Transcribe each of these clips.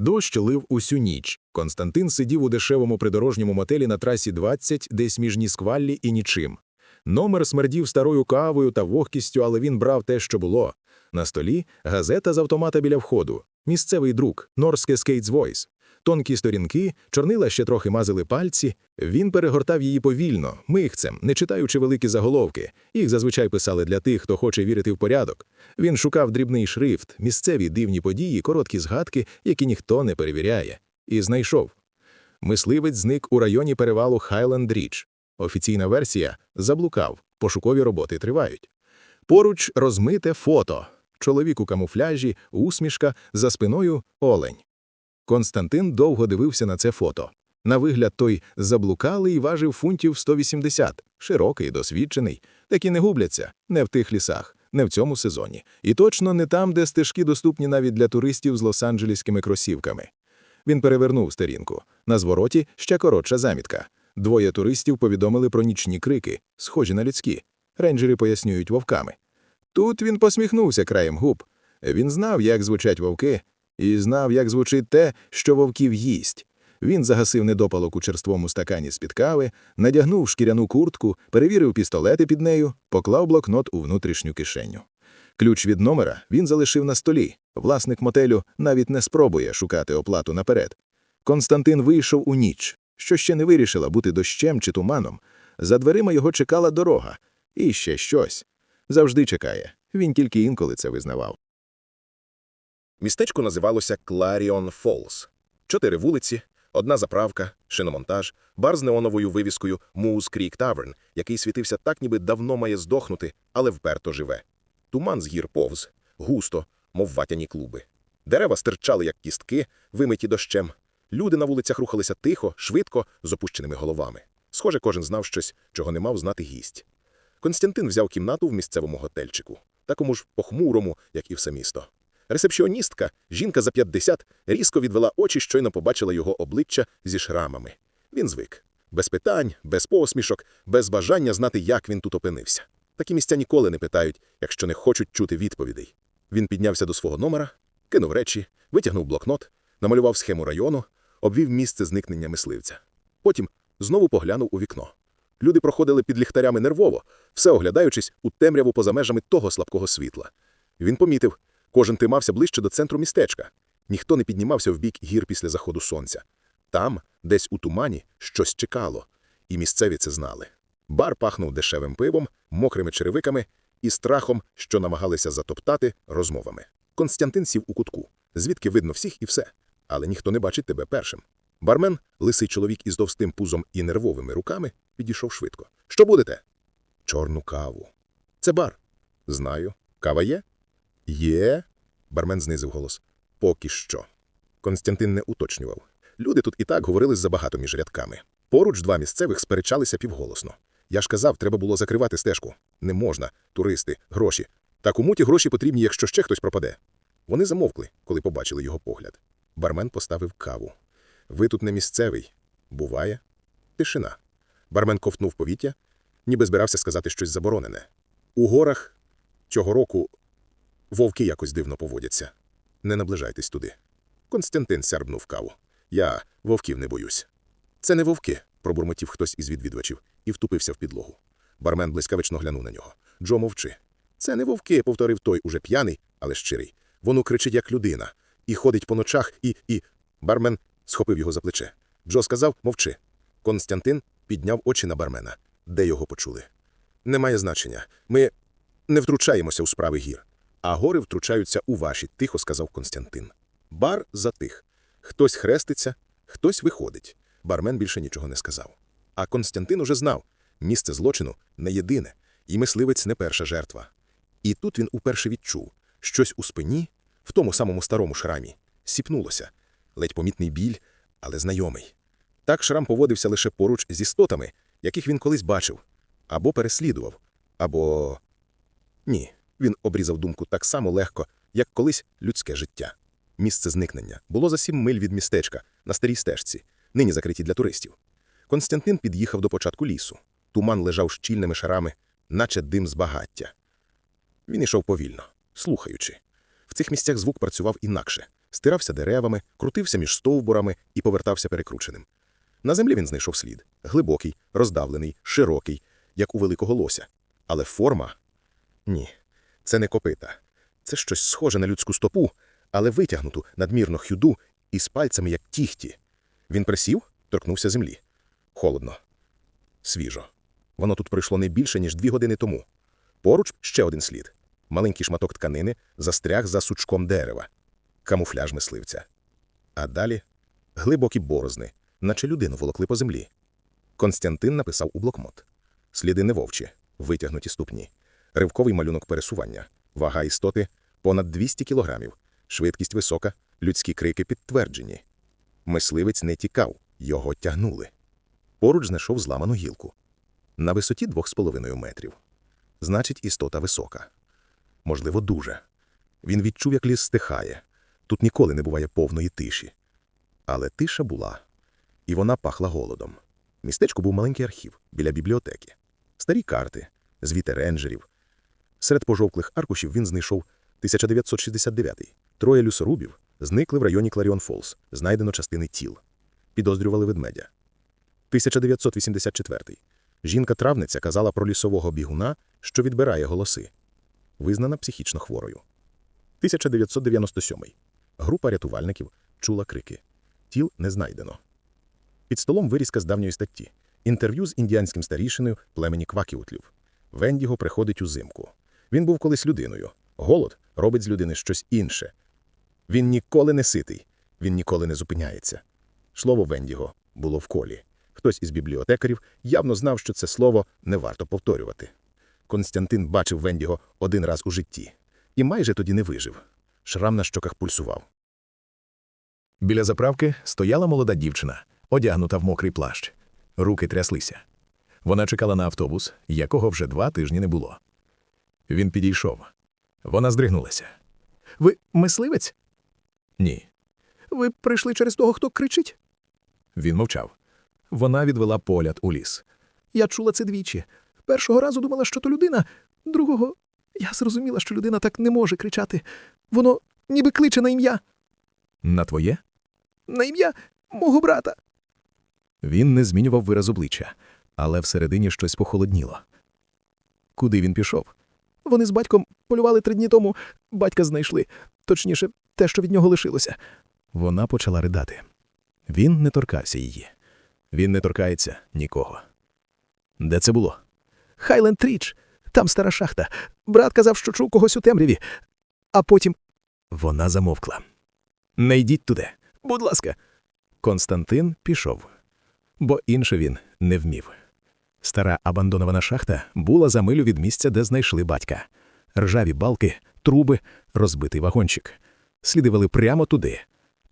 Дощ лив усю ніч. Константин сидів у дешевому придорожньому мотелі на трасі 20, десь між Ніскваллі і нічим. Номер смердів старою кавою та вогкістю, але він брав те, що було. На столі газета з автомата біля входу, місцевий друк, Норське Скейтс Voice. Тонкі сторінки, чорнила ще трохи мазили пальці. Він перегортав її повільно, михцем, не читаючи великі заголовки. Їх зазвичай писали для тих, хто хоче вірити в порядок. Він шукав дрібний шрифт, місцеві дивні події, короткі згадки, які ніхто не перевіряє. І знайшов. Мисливець зник у районі перевалу Хайленд Річ. Офіційна версія заблукав, пошукові роботи тривають. Поруч розмите фото. Чоловік у камуфляжі, усмішка, за спиною олень. Константин довго дивився на це фото. На вигляд той заблукалий важив фунтів 180, широкий, досвідчений. Такі не губляться, не в тих лісах, не в цьому сезоні. І точно не там, де стежки доступні навіть для туристів з лос-анджелеськими кросівками. Він перевернув сторінку. На звороті ще коротша замітка. Двоє туристів повідомили про нічні крики, схожі на людські. Рейнджери пояснюють вовками. Тут він посміхнувся краєм губ. Він знав, як звучать вовки, і знав, як звучить те, що вовків їсть. Він загасив недопалок у черствому стакані з-під кави, надягнув шкіряну куртку, перевірив пістолети під нею, поклав блокнот у внутрішню кишеню. Ключ від номера він залишив на столі. Власник мотелю навіть не спробує шукати оплату наперед. Константин вийшов у ніч, що ще не вирішила бути дощем чи туманом. За дверима його чекала дорога. І ще щось. Завжди чекає. Він тільки інколи це визнавав. Містечко називалося Кларіон Фолс. Чотири вулиці, одна заправка, шиномонтаж, бар з неоновою вивіскою Moose Creek Tavern, який світився так, ніби давно має здохнути, але вперто живе. Туман з гір повз, густо, мов ватяні клуби. Дерева стирчали, як кістки, вимиті дощем. Люди на вулицях рухалися тихо, швидко, з опущеними головами. Схоже, кожен знав щось, чого не мав знати гість. Константин взяв кімнату в місцевому готельчику, такому ж похмурому, як і все місто. Ресепшіоністка, жінка за 50, різко відвела очі, щойно побачила його обличчя зі шрамами. Він звик. Без питань, без посмішок, без бажання знати, як він тут опинився. Такі місця ніколи не питають, якщо не хочуть чути відповідей. Він піднявся до свого номера, кинув речі, витягнув блокнот, намалював схему району, обвів місце зникнення мисливця. Потім знову поглянув у вікно. Люди проходили під ліхтарями нервово, все оглядаючись у темряву поза межами того слабкого світла. Він помітив, кожен тримався ближче до центру містечка. Ніхто не піднімався в бік гір після заходу сонця. Там, десь у тумані, щось чекало, і місцеві це знали. Бар пахнув дешевим пивом, мокрими черевиками і страхом, що намагалися затоптати розмовами. Константин сів у кутку, звідки видно всіх і все, але ніхто не бачить тебе першим. Бармен, лисий чоловік із товстим пузом і нервовими руками, підійшов швидко. Що будете? Чорну каву. Це бар. Знаю. Кава є? Є. Бармен знизив голос. Поки що. Константин не уточнював. Люди тут і так говорили забагато між рядками. Поруч два місцевих сперечалися півголосно. Я ж казав, треба було закривати стежку. Не можна, туристи, гроші. Та кому ті гроші потрібні, якщо ще хтось пропаде? Вони замовкли, коли побачили його погляд. Бармен поставив каву. Ви тут не місцевий. Буває. Тишина. Бармен ковтнув повітря, ніби збирався сказати щось заборонене. У горах цього року вовки якось дивно поводяться. Не наближайтесь туди. Константин сярбнув каву. Я вовків не боюсь. Це не вовки, пробурмотів хтось із відвідувачів і втупився в підлогу. Бармен блискавично глянув на нього. Джо мовчи. Це не вовки, повторив той, уже п'яний, але щирий. Воно кричить, як людина, і ходить по ночах, і. і. Бармен схопив його за плече. Джо сказав мовчи. Константин підняв очі на бармена. Де його почули? Немає значення. Ми не втручаємося у справи гір, а гори втручаються у ваші, тихо сказав Константин. Бар затих. Хтось хреститься, хтось виходить. Бармен більше нічого не сказав. А Константин уже знав місце злочину не єдине, і мисливець не перша жертва. І тут він уперше відчув щось у спині, в тому самому старому шрамі, сіпнулося, ледь помітний біль, але знайомий. Так шрам поводився лише поруч з істотами, яких він колись бачив, або переслідував, або. Ні, він обрізав думку так само легко, як колись людське життя. Місце зникнення було за сім миль від містечка на старій стежці, нині закриті для туристів. Константин під'їхав до початку лісу. Туман лежав щільними шарами, наче дим з багаття. Він ішов повільно, слухаючи. В цих місцях звук працював інакше. стирався деревами, крутився між стовбурами і повертався перекрученим. На землі він знайшов слід – глибокий, роздавлений, широкий, як у великого лося. Але форма – ні, це не копита. Це щось схоже на людську стопу, але витягнуту надмірно хюду і з пальцями, як тіхті. Він присів, торкнувся землі. Холодно. Свіжо. Воно тут пройшло не більше, ніж дві години тому. Поруч ще один слід. Маленький шматок тканини застряг за сучком дерева. Камуфляж мисливця. А далі глибокі борозни, наче людину волокли по землі. Константин написав у блокнот. Сліди не вовчі, витягнуті ступні. Ривковий малюнок пересування. Вага істоти – понад 200 кілограмів. Швидкість висока, людські крики підтверджені. Мисливець не тікав, його тягнули. Поруч знайшов зламану гілку. На висоті 2,5 метрів. Значить, істота висока. Можливо, дуже. Він відчув, як ліс стихає. Тут ніколи не буває повної тиші. Але тиша була. І вона пахла голодом. В Містечку був маленький архів біля бібліотеки. Старі карти, звіти рейнджерів. Серед пожовклих аркушів він знайшов 1969 Троє люсорубів зникли в районі Кларіон Фолс, знайдено частини тіл. Підозрювали ведмедя. 1984 Жінка-травниця казала про лісового бігуна, що відбирає голоси. Визнана психічно хворою. 1997 Група рятувальників чула крики. Тіл не знайдено. Під столом вирізка з давньої статті. Інтерв'ю з індіанським старішиною племені квакіутлів. Вендіго приходить узимку. Він був колись людиною. Голод робить з людини щось інше. Він ніколи не ситий, він ніколи не зупиняється. Слово Вендіго було в колі. Хтось із бібліотекарів явно знав, що це слово не варто повторювати. Константин бачив Вендіго один раз у житті і майже тоді не вижив. Шрам на щоках пульсував. Біля заправки стояла молода дівчина, одягнута в мокрий плащ. Руки тряслися. Вона чекала на автобус, якого вже два тижні не було. Він підійшов. Вона здригнулася. Ви мисливець? Ні. Ви прийшли через того, хто кричить? Він мовчав. Вона відвела погляд у ліс. Я чула це двічі. Першого разу думала, що то людина, другого я зрозуміла, що людина так не може кричати. Воно ніби кличе на ім'я, На твоє? на ім'я мого брата. Він не змінював вираз обличчя, але всередині щось похолодніло. Куди він пішов? Вони з батьком полювали три дні тому. Батька знайшли. Точніше, те, що від нього лишилося. Вона почала ридати. Він не торкався її. Він не торкається нікого. Де це було? Хайленд Тріч. Там стара шахта. Брат казав, що чув когось у темряві. А потім, Вона замовкла. Не йдіть туди. будь ласка, Константин пішов, бо інше він не вмів. Стара абандонована шахта була за милю від місця, де знайшли батька. Ржаві балки, труби, розбитий вагончик. Сліди вели прямо туди.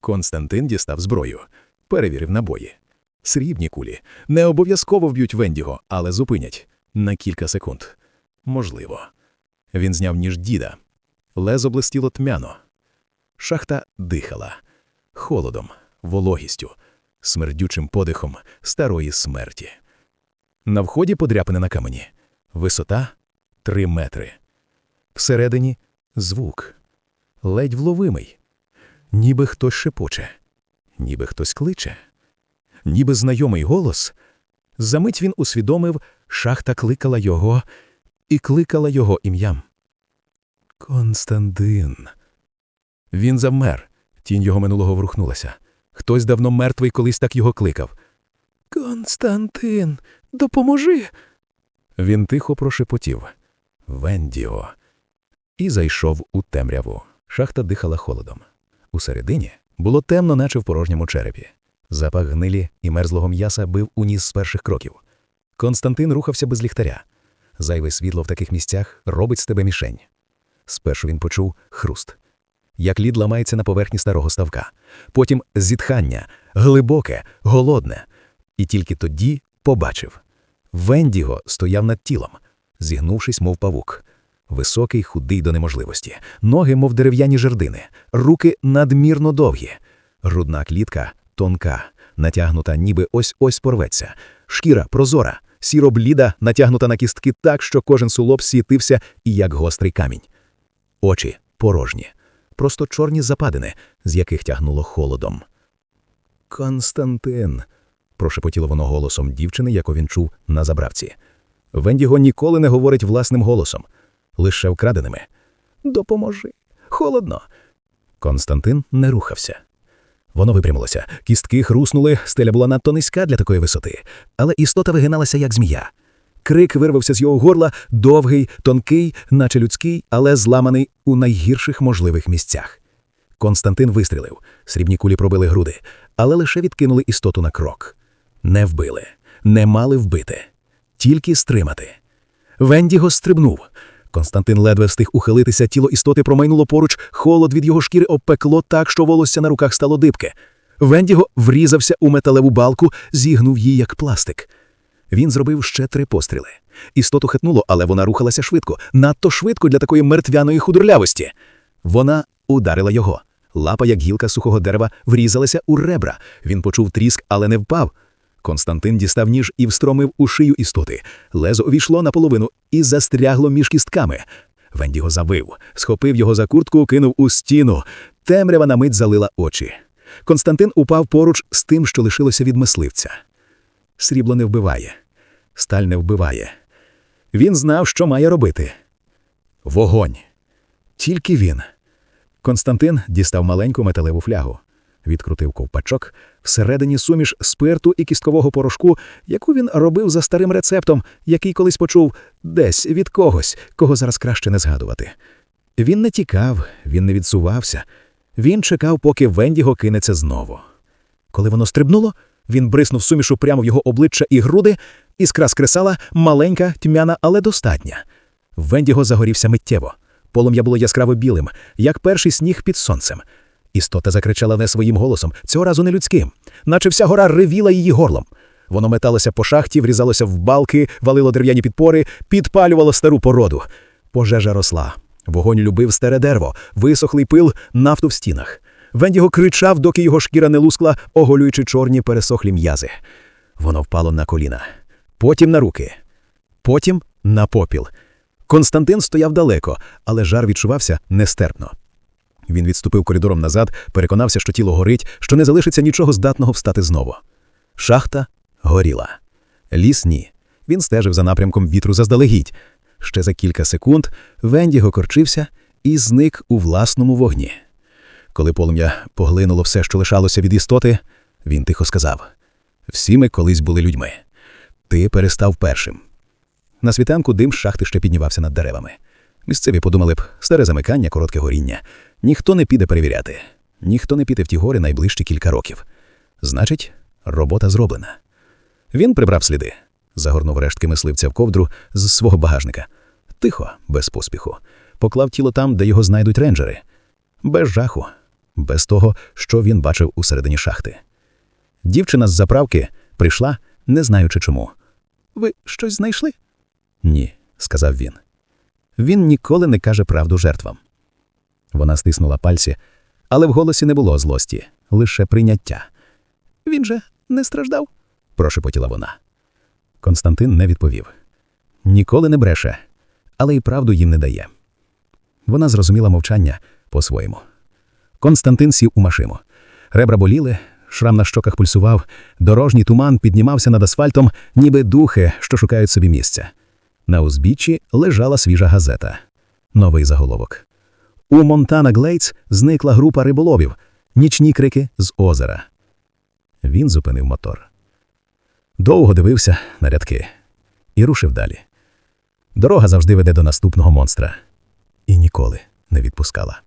Константин дістав зброю, перевірив набої. Срібні кулі не обов'язково вб'ють Вендіго, але зупинять на кілька секунд. Можливо. Він зняв ніж діда. Лезо блистіло тьмяно. Шахта дихала холодом, вологістю, смердючим подихом старої смерті. На вході подряпини на камені. Висота — три метри. Всередині — звук. Ледь вловимий. Ніби хтось шепоче, ніби хтось кличе, ніби знайомий голос. Замить він усвідомив, шахта кликала його і кликала його ім'ям. Константин. Він завмер. Тінь його минулого врухнулася. Хтось давно мертвий колись так його кликав. Константин, допоможи. Він тихо прошепотів Вендіо. І зайшов у темряву. Шахта дихала холодом. Усередині було темно, наче в порожньому черепі. Запах гнилі і мерзлого м'яса бив у ніс з перших кроків. Константин рухався без ліхтаря. Зайве світло в таких місцях робить з тебе мішень. Спершу він почув хруст, як лід ламається на поверхні старого ставка, потім зітхання, глибоке, голодне, і тільки тоді побачив. Вендіго стояв над тілом, зігнувшись, мов павук. Високий, худий до неможливості, ноги, мов дерев'яні жердини, руки надмірно довгі, грудна клітка тонка, натягнута, ніби ось-ось порветься, шкіра прозора, сіро-бліда, натягнута на кістки так, що кожен сулоб світився і як гострий камінь. Очі порожні, просто чорні западини, з яких тягнуло холодом. Константин, прошепотіло воно голосом дівчини, яку він чув на забравці. Вендіго ніколи не говорить власним голосом, лише вкраденими. Допоможи. Холодно. Константин не рухався. Воно випрямилося, кістки хруснули, стеля була надто низька для такої висоти, але істота вигиналася, як змія. Крик вирвався з його горла, довгий, тонкий, наче людський, але зламаний у найгірших можливих місцях. Константин вистрілив, срібні кулі пробили груди, але лише відкинули істоту на крок. Не вбили, не мали вбити, тільки стримати. Вендіго стрибнув. Константин ледве встиг ухилитися, тіло істоти промайнуло поруч, холод від його шкіри обпекло так, що волосся на руках стало дибке. Вендіго врізався у металеву балку, зігнув її як пластик. Він зробив ще три постріли. Істоту хитнуло, але вона рухалася швидко, надто швидко для такої мертвяної худорлявості. Вона ударила його. Лапа, як гілка сухого дерева, врізалася у ребра. Він почув тріск, але не впав. Константин дістав ніж і встромив у шию істоти. Лезо увійшло наполовину і застрягло між кістками. Вендіго завив, схопив його за куртку, кинув у стіну. Темрява на мить залила очі. Константин упав поруч з тим, що лишилося від мисливця. Срібло не вбиває, сталь не вбиває. Він знав, що має робити. Вогонь. Тільки він. Константин дістав маленьку металеву флягу, відкрутив ковпачок, всередині суміш спирту і кісткового порошку, яку він робив за старим рецептом, який колись почув десь від когось, кого зараз краще не згадувати. Він не тікав, він не відсувався. Він чекав, поки Вендіго кинеться знову. Коли воно стрибнуло, він бриснув сумішу прямо в його обличчя і груди, іскра скресала, маленька, тьмяна, але достатня. Вендіго загорівся миттєво. Полум'я було яскраво білим, як перший сніг під сонцем. Істота закричала не своїм голосом, цього разу не людським, наче вся гора ревіла її горлом. Воно металося по шахті, врізалося в балки, валило дерев'яні підпори, підпалювало стару породу. Пожежа росла. Вогонь любив старе дерево, висохлий пил, нафту в стінах. Вендіго кричав, доки його шкіра не лускла, оголюючи чорні пересохлі м'язи. Воно впало на коліна, потім на руки, потім на попіл. Константин стояв далеко, але жар відчувався нестерпно. Він відступив коридором назад, переконався, що тіло горить, що не залишиться нічого здатного встати знову. Шахта горіла. Ліс ні. Він стежив за напрямком вітру заздалегідь. Ще за кілька секунд Вендіго корчився і зник у власному вогні. Коли полум'я поглинуло все, що лишалося від істоти, він тихо сказав: Всі ми колись були людьми. Ти перестав першим. На світанку дим шахти ще піднівався над деревами. Місцеві подумали б, старе замикання, коротке горіння. Ніхто не піде перевіряти. Ніхто не піде в ті гори найближчі кілька років. Значить, робота зроблена. Він прибрав сліди, загорнув рештки мисливця в ковдру з свого багажника. Тихо, без поспіху. Поклав тіло там, де його знайдуть рейнджери. Без жаху, без того, що він бачив у середині шахти. Дівчина з заправки прийшла, не знаючи чому. Ви щось знайшли? Ні, сказав він. Він ніколи не каже правду жертвам. Вона стиснула пальці, але в голосі не було злості, лише прийняття. Він же не страждав, прошепотіла вона. Константин не відповів. Ніколи не бреше, але й правду їм не дає. Вона зрозуміла мовчання по-своєму. Константин сів у машину. Ребра боліли, шрам на щоках пульсував, дорожній туман піднімався над асфальтом, ніби духи, що шукають собі місця. На узбіччі лежала свіжа газета. Новий заголовок. У Монтана Глейтс зникла група риболовів. Нічні крики з озера. Він зупинив мотор. Довго дивився на рядки і рушив далі. Дорога завжди веде до наступного монстра. І ніколи не відпускала.